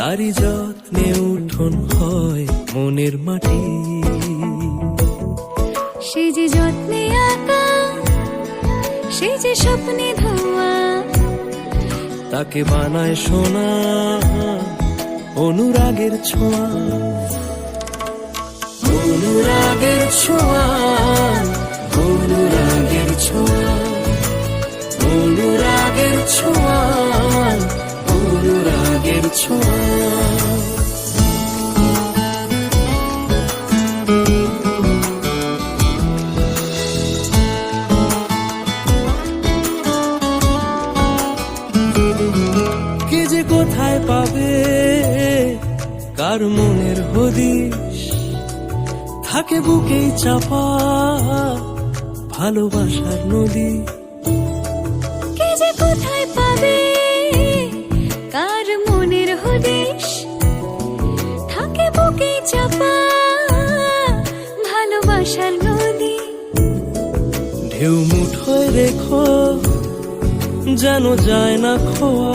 তারি যত্নে উঠোন হয় মনের মাটি। সে যে যত্নে আঁকা সে যে স্বপ্নে ধোয়া তাকে বানায় সোনা অনুরাগের ছোঁয়া। অনুরাগের ছোঁয়া অনুরাগের ছোঁয়া। অনুরাগের ছোঁয়া অনুরাগের ছোঁয়া। পাবে কার মনের হদিস থাকে বুকেই চাপা ভালোবাসার নদী। কে যে কোথায় পাবে কার মনের হদিশ? থাকে বুকে চাপা ভালোবাসার নদী। ঢেউ মুঠোয় রেখো যেন যায় না খোয়া